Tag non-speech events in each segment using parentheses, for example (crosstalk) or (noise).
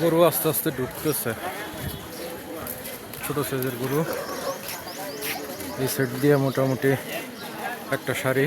গরু আস্তে আস্তে ঢুকতেছে। ছোট সাইজের গরু। এই সেট দিয়ে মোটামুটি একটা শাড়ি।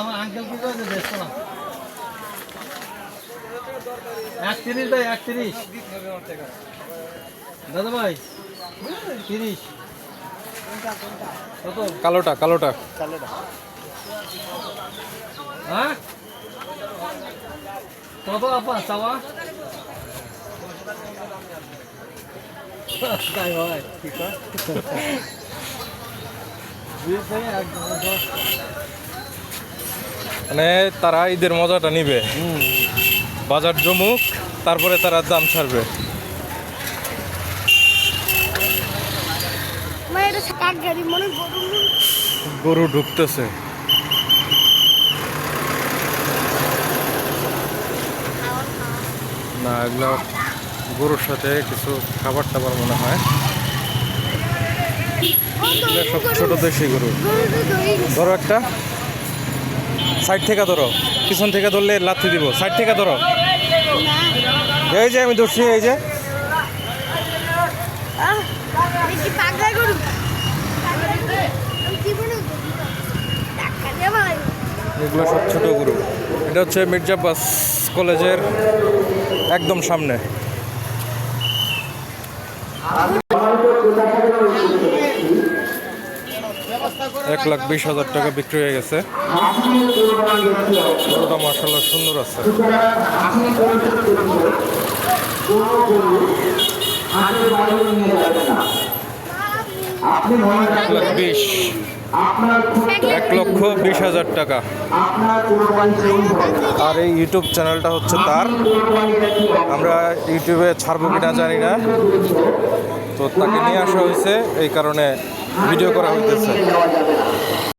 আমার আঙ্কেল কি করেছে? দেখছ না? একত্রিশ ভাই একত্রিশ। দাদা ভাই তিরিশ। কত? কালোটা কালোটা। হ্যাঁ? কত আপা চাওয়া? (laughs) তাই হয়। ঠিক (laughs) মানে তারা ঈদের মজাটা নিবে। বাজার জমুক, তারপরে তারা দাম ছাড়বে। গরু ঢুকতেছে। না, এগুলো গরুর সাথে কিছু খাবার টাবার মনে হয়। সব ছোট দেশি গরু। ধরো একটা। সাইড থেকে ধরো। পিছন থেকে ধরলে লাথি দিব। সাইড থেকে ধরো। এই যে আমি ধরছি, এই যে। এগুলো সব ছোট গরু। এটা হচ্ছে মির্জাব্বাস কলেজের একদম সামনে। এক লাখ বিশ হাজার টাকা বিক্রি হয়ে গেছে। গরুটা সুন্দর আছে। এক লাখ বিশ। এক লক্ষ বিশ হাজার টাকা। আর এই ইউটিউব চ্যানেলটা হচ্ছে তার। আমরা ইউটিউবে ছাড়বো কিনা জানি না। তো তাকে নিয়ে আসা হয়েছে, এই কারণে ভিডিও করা হইতেছে।